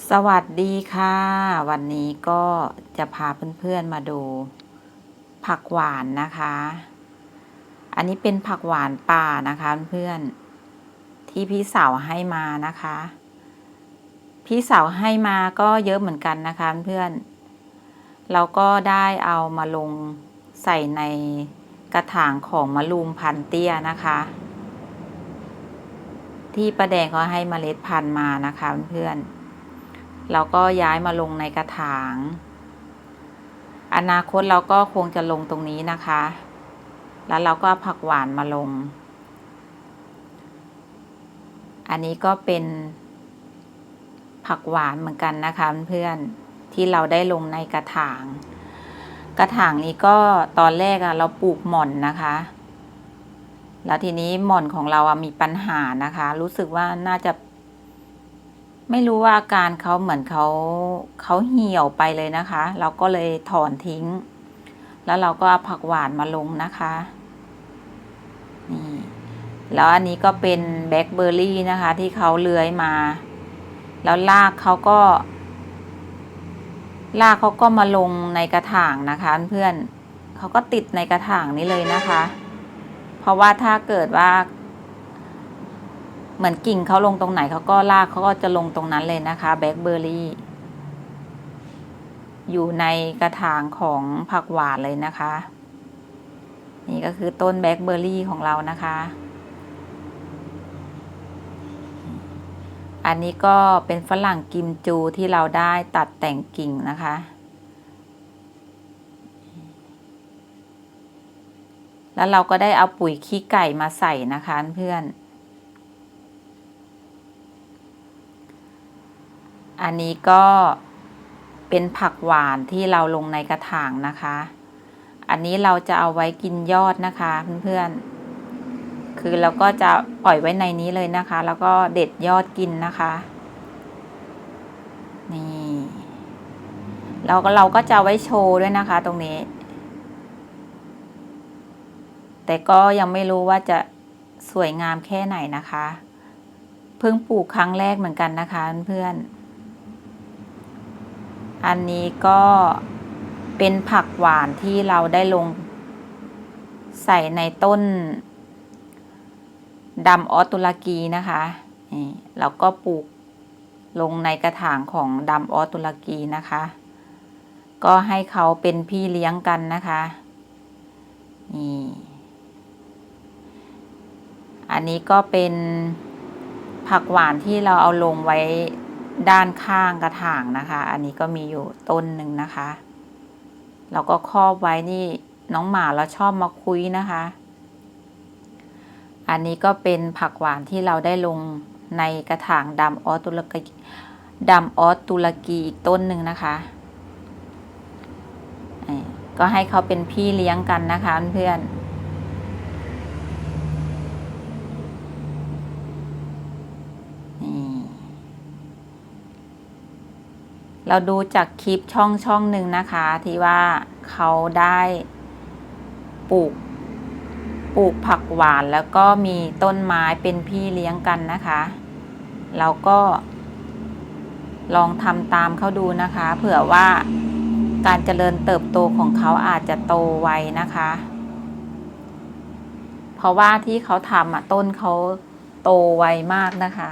สวัสดีค่ะ วันนี้ก็จะพาเพื่อนๆมาดู ผักหวานนะคะ อันนี้เป็นผักหวานป่านะคะเพื่อนที่พี่สาวให้มานะคะ พี่สาวให้มาก็เยอะเหมือนกันนะคะเพื่อนเราก็ได้เอามาลงใส่ในกระถางของมะลุมพันเตี้ยนะคะ ที่ประแดงเขาให้เมล็ดพันธุ์มานะคะเพื่อนๆ เราก็ย้ายมาลงในกระถาง อนาคตเราก็คงจะลงตรงนี้นะคะ แล้วเราก็ผักหวานมาลง อันนี้ก็เป็นผักหวานเหมือนกันนะคะเพื่อนที่เราได้ลงในกระถาง กระถางนี้ก็ตอนแรกอะเราปลูกหม่อนนะคะ แล้วทีนี้หม่อนของเราอะมีปัญหานะคะ รู้สึกว่าน่าจะ ไม่รู้ว่าอาการเขาเหมือนเขาเขาเหี่ยวไปเลยนะคะ เราก็เลยถอนทิ้ง แล้วเราก็เอาผักหวานมาลงนะคะนี่แล้วอันนี้ก็เป็นแบล็คเบอร์รี่นะคะ ที่เขาเลื้อยมา แล้วรากเขาก็รากเขาก็มาลงในกระถางนะคะ เพื่อนเขาก็ติดในกระถางนี้เลยนะคะ เพราะว่าถ้าเกิดว่า เหมือนกิ่งเขาลงตรงไหนเขาก็ลากเขาก็จะลงตรงนั้นเลยนะคะแบล็คเบอร์รี่อยู่ในกระถางของผักหวานเลยนะคะ นี่ก็คือต้นแบล็คเบอร์รี่ของเรานะคะ อันนี้ก็เป็นฝรั่งกิมจูที่เราได้ตัดแต่งกิ่งนะคะ แล้วเราก็ได้เอาปุ๋ยขี้ไก่มาใส่นะคะเพื่อน อันนี้ก็เป็นผักหวานที่เราลงในกระถางนะคะ อันนี้เราจะเอาไว้กินยอดนะคะเพื่อนๆ คือเราก็จะปล่อยไว้ในนี้เลยนะคะ แล้วก็เด็ดยอดกินนะคะ นี่เราก็เราก็จะไว้โชว์ด้วยนะคะ ตรงนี้ แต่ก็ยังไม่รู้ว่าจะสวยงามแค่ไหนนะคะ เพิ่งปลูกครั้งแรกเหมือนกันนะคะเพื่อนๆ อันนี้ก็เป็นผักหวานที่เราได้ลง ใส่ในต้นดำออสตุรกีนะคะนี่เราก็ปลูกลงในกระถางของดำออสตุรกีนะคะ ก็ให้เขาเป็นพี่เลี้ยงกันนะคะนี่อันนี้ก็เป็นผักหวานที่เราเอาลงไว้ ด้านข้างกระถางนะคะ อันนี้ก็มีอยู่ต้นหนึ่งนะคะเราก็ครอบไว้นี่น้องหมาเราชอบมาคุยนะคะ อันนี้ก็เป็นผักหวานที่เราได้ลงในกระถางดำออสตุรกีดำออสตุรกีอีกต้นหนึ่งนะคะ ก็ให้เขาเป็นพี่เลี้ยงกันนะคะเพื่อน เราดูจากคลิปช่องช่องหนึ่งนะคะ ที่ว่าเขาได้ปลูกปลูกผักหวานแล้วก็มีต้นไม้เป็นพี่เลี้ยงกันนะคะเราก็ลองทำตามเขาดูนะคะ เผื่อว่าการเจริญเติบโตของเขาอาจจะโตไวนะคะ เพราะว่าที่เขาทำอะต้นเขาโตไวมากนะคะ